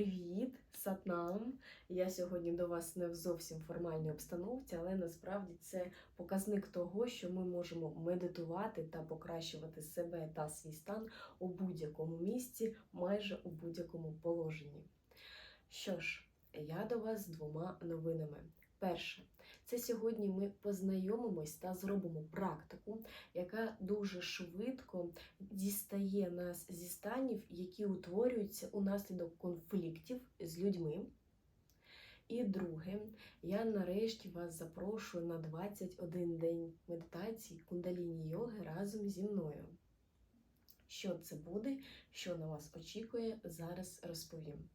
Привіт, Сатнам! Я сьогодні до вас не в зовсім формальній обстановці, але насправді це показник того, що ми можемо медитувати та покращувати себе та свій стан у будь-якому місці, майже у будь-якому положенні. Що ж, я до вас з двома новинами. Перше, це сьогодні ми познайомимось та зробимо практику, яка дуже швидко дістає нас зі станів, які утворюються унаслідок конфліктів з людьми. І друге, я нарешті вас запрошую на 21 день медитації кундаліні йоги разом зі мною. Що це буде, що на вас очікує, зараз розповім.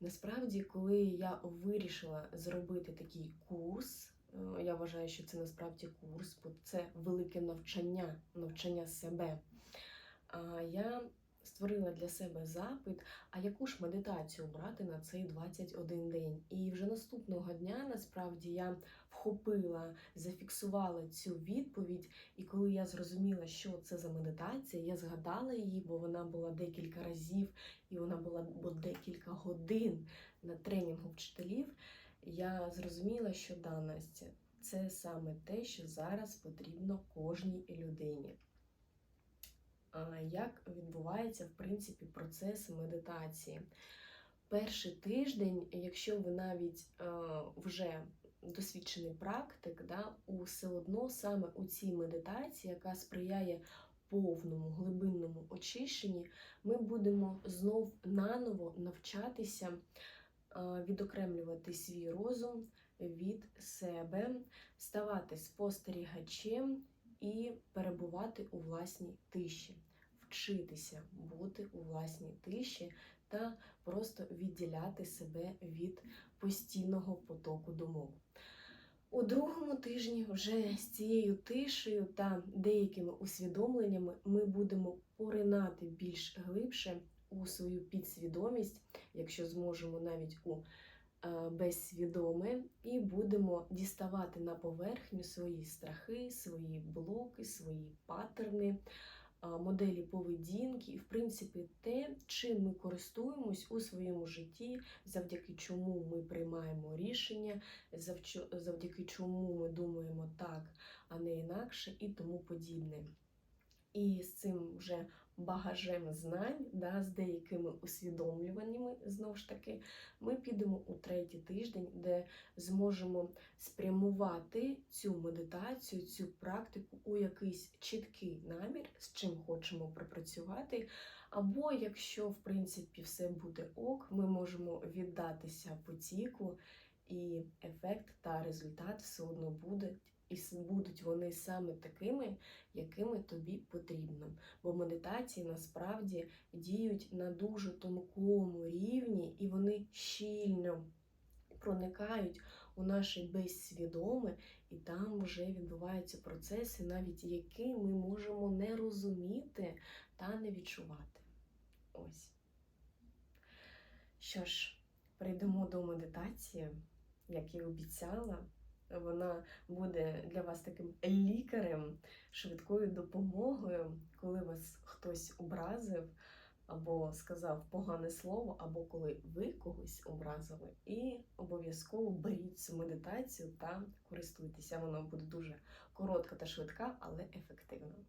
Насправді, коли я вирішила зробити такий курс, я вважаю, що це насправді курс, бо це велике навчання, навчання себе. А Я створила для себе запит, а яку ж медитацію брати на цей 21 день. І вже наступного дня насправді я вхопила, зафіксувала цю відповідь. І коли я зрозуміла, що це за медитація, я згадала її, бо вона була декілька разів і вона була бо декілька годин на тренінгу вчителів. Я зрозуміла, що да, Настя, це саме те, що зараз потрібно кожній людині. А Як відбувається, в принципі, процес медитації? Перший тиждень, якщо ви навіть е, вже досвідчений практик, да, все одно саме у цій медитації, яка сприяє повному глибинному очищенні, ми будемо знов наново навчатися відокремлювати свій розум від себе, ставати спостерігачем і перебувати у власній тиші, вчитися бути у власній тиші та просто відділяти себе від постійного потоку думок. У другому тижні вже з цією тишею та деякими усвідомленнями ми будемо поринати більш глибше у свою підсвідомість, якщо зможемо навіть у е, безсвідоме, і будемо діставати на поверхню свої страхи, свої блоки, свої паттерни, е, моделі поведінки, і, в принципі, те, чим ми користуємось у своєму житті, завдяки чому ми приймаємо рішення, завдяки чому ми думаємо так, а не інакше, і тому подібне. І з цим вже багажем знань, да, з деякими усвідомлюваннями, знову ж таки, ми підемо у третій тиждень, де зможемо спрямувати цю медитацію, цю практику у якийсь чіткий намір, з чим хочемо пропрацювати. Або якщо, в принципі, все буде ок, ми можемо віддатися потіку, і ефект та результат все одно будуть. І будуть вони саме такими, якими тобі потрібно. Бо медитації насправді діють на дуже тонкому рівні, і вони щільно проникають у наше безсвідоме, і там вже відбуваються процеси, навіть які ми можемо не розуміти та не відчувати. Ось. Що ж, перейдемо до медитації, як і обіцяла. Вона буде для вас таким лікарем, швидкою допомогою, коли вас хтось образив або сказав погане слово, або коли ви когось образили. І обов'язково беріть цю медитацію та користуйтеся. Вона буде дуже коротка та швидка, але ефективна.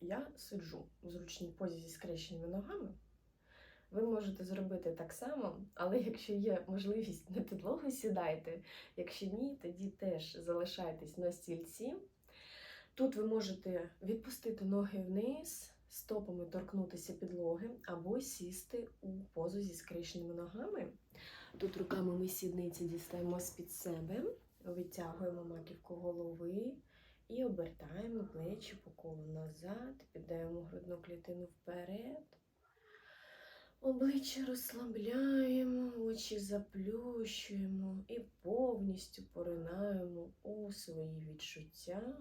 Я сиджу в зручній позі зі скрещеними ногами. Ви можете зробити так само, але якщо є можливість на підлогу сідайте. Якщо ні, тоді теж залишайтесь на стільці. Тут ви можете відпустити ноги вниз, стопами торкнутися підлоги або сісти у позу зі скрещеними ногами. Тут руками ми сідниці дістаємо з-під себе, витягуємо маківку голови і обертаємо плечі по колу назад, піддаємо грудну клітину вперед. Обличчя розслабляємо, очі заплющуємо і повністю поринаємо у свої відчуття.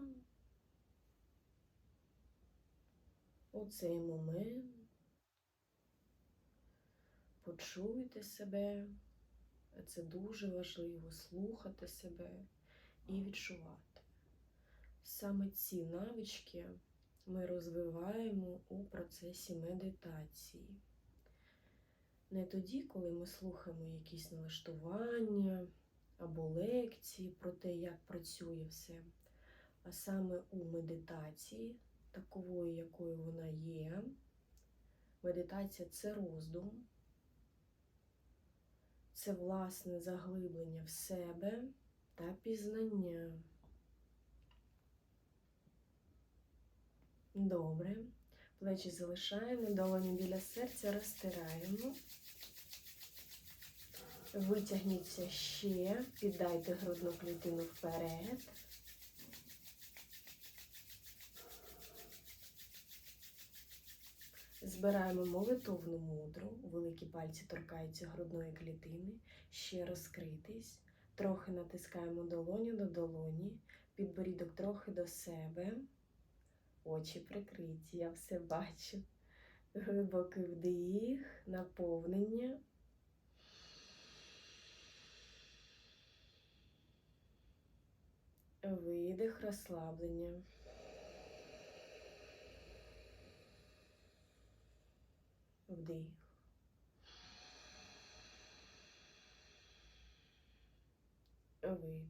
У цей момент почуйте себе. Це дуже важливо слухати себе і відчувати. Саме ці навички ми розвиваємо у процесі медитації. Не тоді, коли ми слухаємо якісь налаштування або лекції про те, як працює все, а саме у медитації, такової, якою вона є. Медитація це роздум, це власне заглиблення в себе та пізнання. Добре. Плечі залишаємо, долоні біля серця розтираємо. Витягніться ще, піддайте грудну клітину вперед. Збираємо молитовну мудру, великі пальці торкаються грудної клітини, ще розкритись. Трохи натискаємо долоню до долоні, підборідок трохи до себе. Очі прикриті, я все бачу. Глибокий вдих, наповнення. Видих, розслаблення. Вдих. Видих.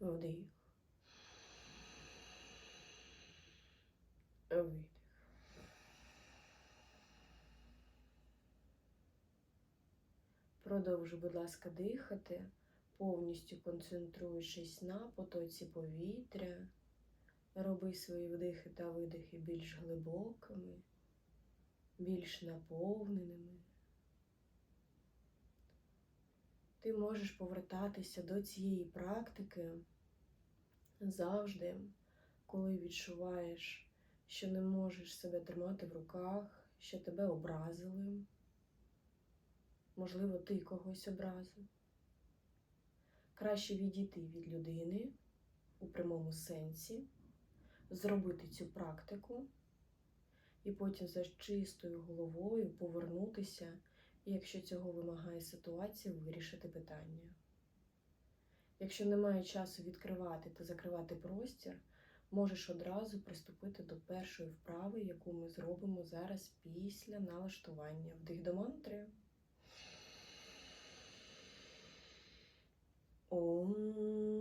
Вдих. Видих. Продовжуй, будь ласка, дихати, повністю концентруючись на потоці повітря. Роби свої вдихи та видихи більш глибокими, більш наповненими. Ти можеш повертатися до цієї практики завжди, коли відчуваєш, що не можеш себе тримати в руках, що тебе образили. Можливо, ти когось образив. Краще відійти від людини у прямому сенсі, зробити цю практику і потім за чистою головою повернутися і якщо цього вимагає ситуація, вирішити питання. Якщо немає часу відкривати та закривати простір, можеш одразу приступити до першої вправи, яку ми зробимо зараз після налаштування. Вдих до мантри. Ом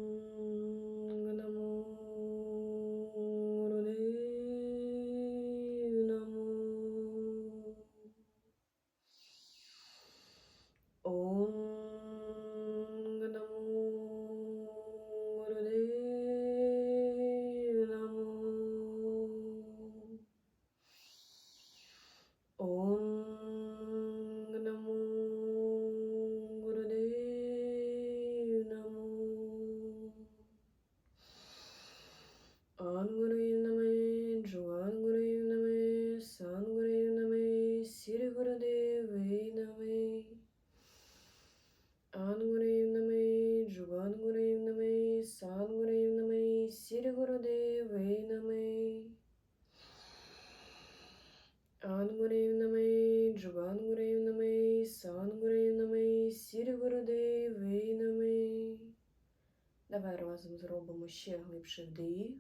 ще глибший вдих.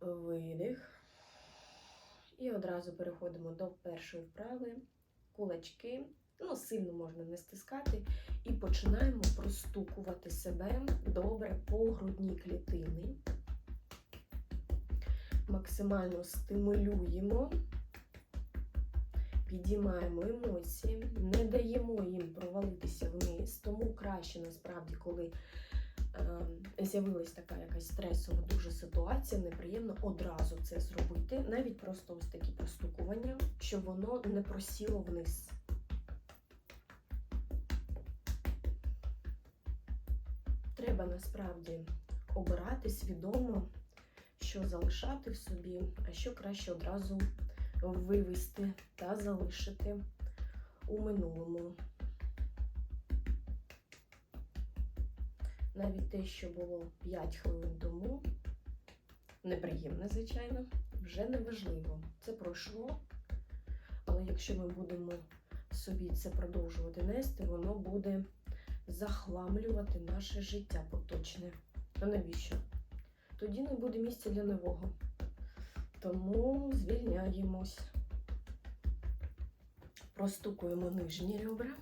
Видих. І одразу переходимо до першої вправи. Кулачки. Ну, сильно можна не стискати. І починаємо простукувати себе добре по грудній клітини. Максимально стимулюємо, підіймаємо емоції, не даємо їм провалитися вниз. Тому краще насправді, коли е, з'явилась така якась стресова дуже ситуація, неприємно одразу це зробити, навіть просто ось такі простукування, щоб воно не просіло вниз. Треба насправді обирати свідомо, що залишати в собі, а що краще одразу вивести та залишити у минулому. Навіть те, що було 5 хвилин тому, неприємне, звичайно, вже не важливо. Це пройшло. Але якщо ми будемо собі це продовжувати нести, воно буде захламлювати наше життя поточне. А навіщо? Тоді не буде місця для нового. Тому звільняємось. Простукуємо нижні ребра.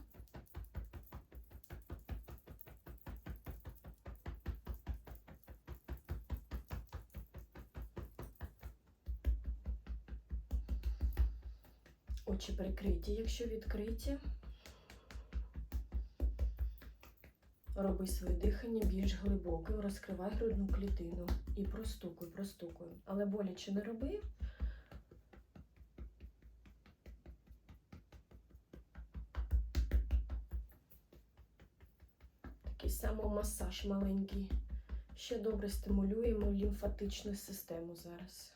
Очі прикриті, якщо відкриті. Роби своє дихання більш глибоким, розкривай грудну клітину і простукуй, простукуй. Але боляче не роби. Такий самомасаж маленький. Ще добре стимулюємо лімфатичну систему зараз.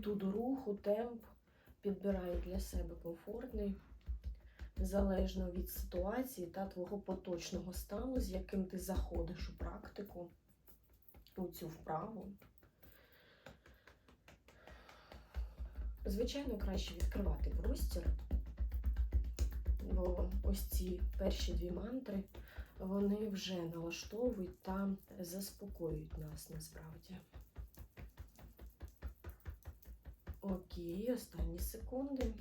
Амплітуду руху, темп підбирай для себе комфортний, залежно від ситуації та твого поточного стану, з яким ти заходиш у практику, у цю вправу. Звичайно, краще відкривати простір, бо ось ці перші дві мантри, вони вже налаштовують та заспокоюють нас насправді. Окей, останні секунди.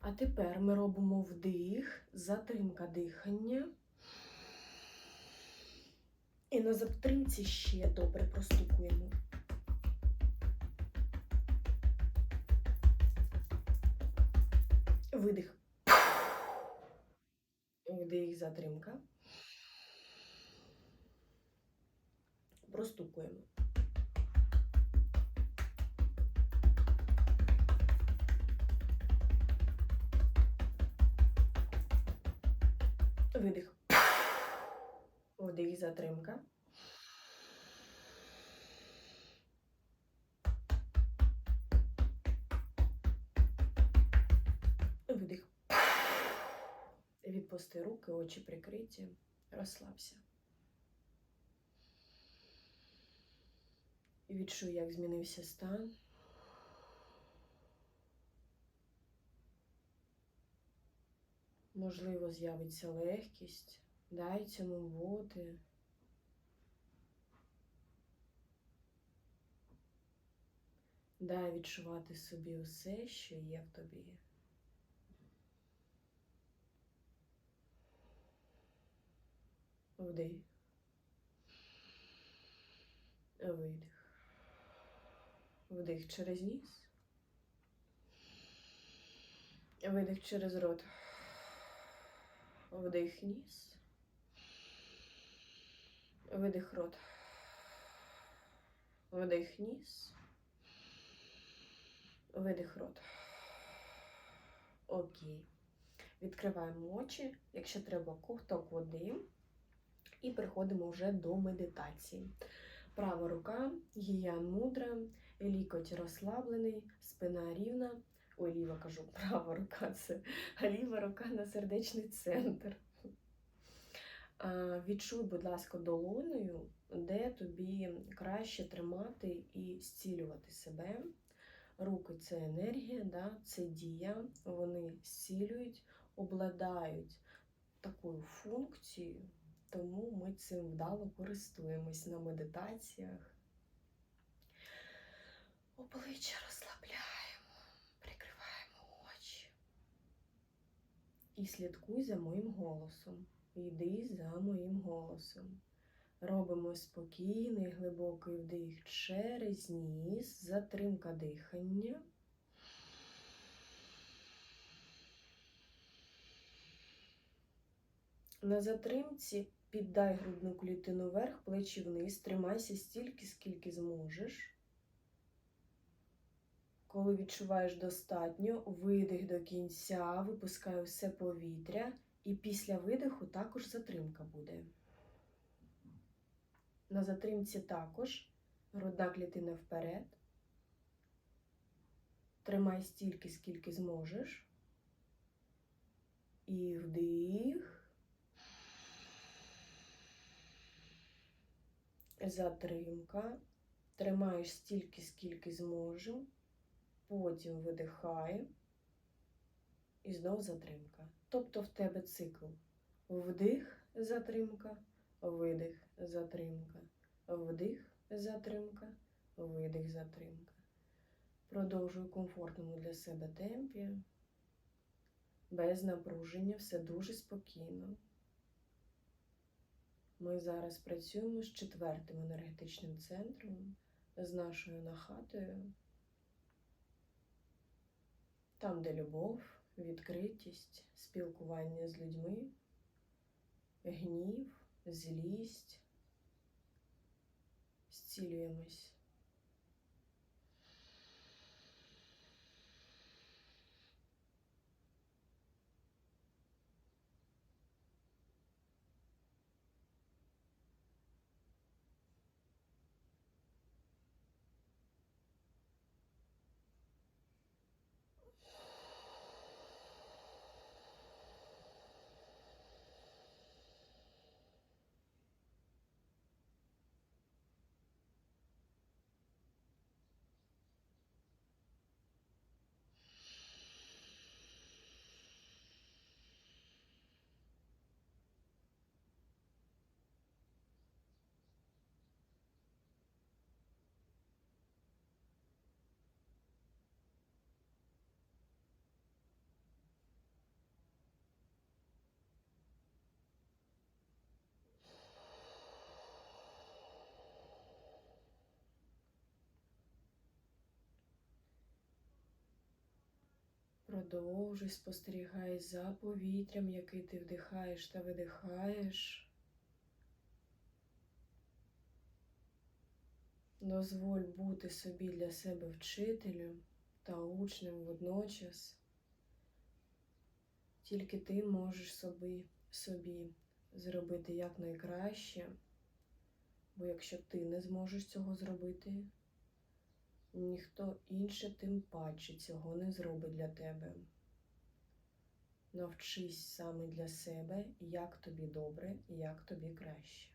А тепер ми робимо вдих, затримка дихання. І на затримці ще добре простукуємо. Видих. Вдих, затримка. Простукуємо. Видих. Вдих, затримка. Видих. Відпусти руки, очі прикриті. Розслабся. І відчуй, як змінився стан. Можливо, з'явиться легкість. Дай цьому бути. Дай відчувати собі усе, що є в тобі. Вдих. Видих. Вдих через ніс. Видих через рот. Вдих ніс. Видих рот. Вдих ніс. Видих рот. Окей. Відкриваємо очі, якщо треба ковток води. І переходимо вже до медитації. Права рука, гіян мудра, лікоть розслаблений, спина рівна. Ой, ліва кажу, права рука це, а ліва рука на сердечний центр. Відчуй, будь ласка, долоною, де тобі краще тримати і зцілювати себе. Руки це енергія, да? це дія, вони зцілюють, обладають такою функцією, тому ми цим вдало користуємось на медитаціях. Обличчя розслабляємо, прикриваємо очі. І слідкуй за моїм голосом. Йди за моїм голосом. Робимо спокійний глибокий вдих через ніс, затримка дихання. На затримці піддай грудну клітину вверх, плечі вниз, тримайся стільки, скільки зможеш. Коли відчуваєш достатньо, видих до кінця, випускай усе повітря, і після видиху також затримка буде. На затримці також грудна клітина вперед. Тримай стільки, скільки зможеш. І вдих. затримка. Тримаєш стільки, скільки зможемо. Потім видихай. І знов затримка. Тобто в тебе цикл. Вдих, затримка, видих, затримка, вдих, затримка, видих, затримка. Продовжуй в комфортному для себе темпі, без напруження, все дуже спокійно. Ми зараз працюємо з четвертим енергетичним центром, з нашою нахатою, там, де любов, відкритість, спілкування з людьми, гнів, злість. Зцілюємось. Продовжуй спостерігай за повітрям, який ти вдихаєш та видихаєш. Дозволь бути собі для себе вчителем та учнем водночас. Тільки ти можеш собі, собі зробити якнайкраще, бо якщо ти не зможеш цього зробити, ніхто інше тим паче цього не зробить для тебе. Навчись саме для себе, як тобі добре як тобі краще.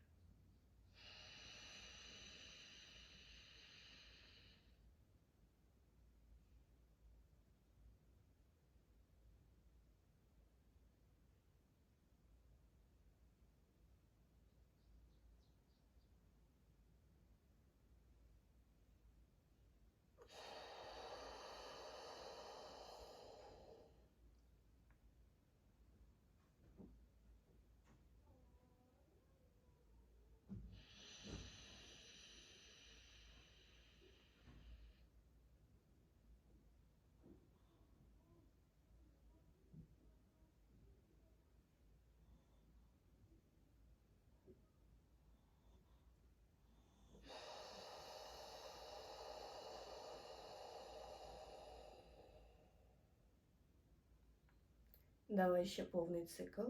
Давай ще повний цикл.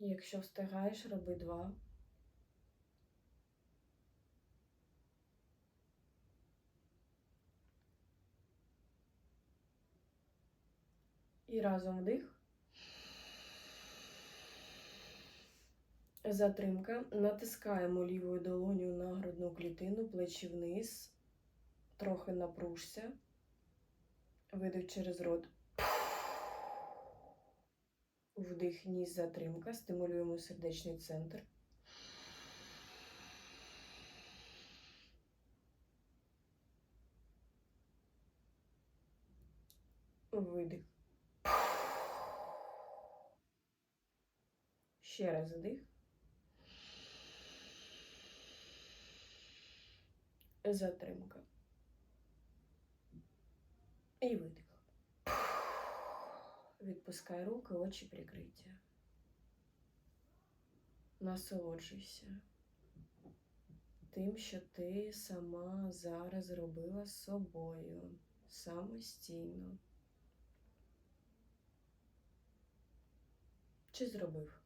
Якщо встигаєш, роби два. І разом вдих. Затримка. Натискаємо лівою долоню на грудну клітину, плечі вниз, трохи напружся, видих через рот. Вдих, ніс, затримка, стимулюємо сердечний центр. Видих. Ще раз вдих. Затримка. І видих. Відпускай руки, очі прикриття. Насолоджуйся тим, що ти сама зараз зробила з собою самостійно. Чи зробив?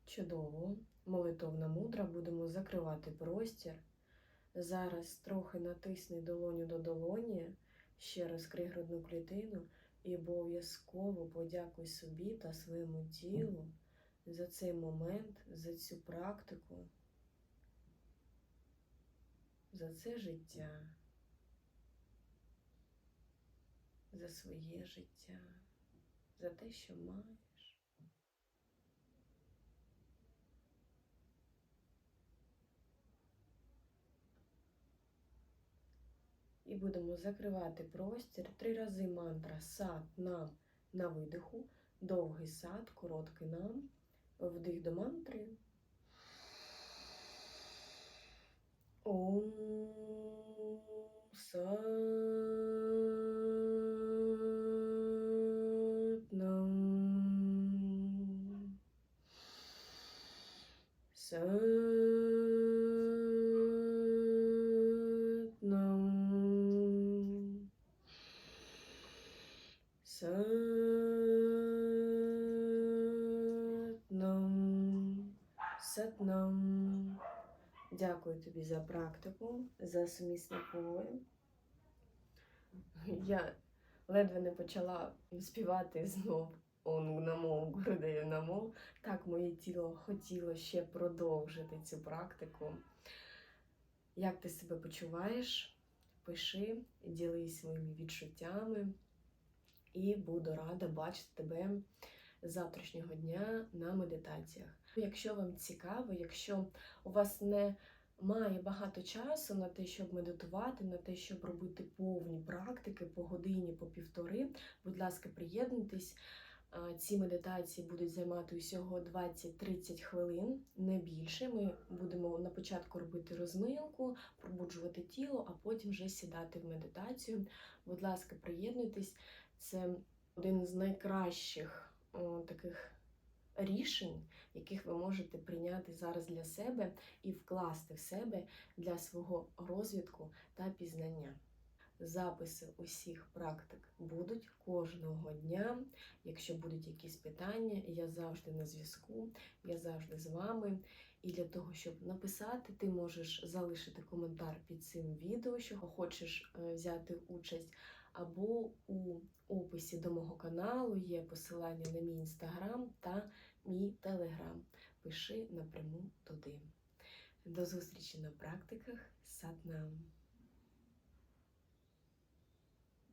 Чудово. Молитовна мудра. Будемо закривати простір. Зараз трохи натисни долоню до долоні, ще розкрий грудну клітину і обов'язково подякуй собі та своєму тілу за цей момент, за цю практику, за це життя, за своє життя, за те, що маєш. І будемо закривати простір три рази мантра сад нам на видиху, довгий сад, короткий нам, вдих до мантри. Ом сад нам. Сад нам. Сад нам. Сад нам. Дякую тобі за практику, за сумісне поле. Я ледве не почала співати знов «Онг намо, Гурдею намо. Так моє тіло хотіло ще продовжити цю практику. Як ти себе почуваєш? Пиши, ділись своїми відчуттями, і буду рада бачити тебе завтрашнього дня на медитаціях. Якщо вам цікаво, якщо у вас не має багато часу на те, щоб медитувати, на те, щоб робити повні практики по годині, по півтори, будь ласка, приєднуйтесь. Ці медитації будуть займати усього 20-30 хвилин, не більше. Ми будемо на початку робити розминку, пробуджувати тіло, а потім вже сідати в медитацію. Будь ласка, приєднуйтесь. Це один з найкращих о, таких рішень, яких ви можете прийняти зараз для себе і вкласти в себе для свого розвитку та пізнання. Записи усіх практик будуть кожного дня. Якщо будуть якісь питання, я завжди на зв'язку, я завжди з вами. І для того, щоб написати, ти можеш залишити коментар під цим відео, що хочеш е, взяти участь, або у описі до мого каналу є посилання на мій інстаграм та мій телеграм. Пиши напряму туди. До зустрічі на практиках. Сатнам!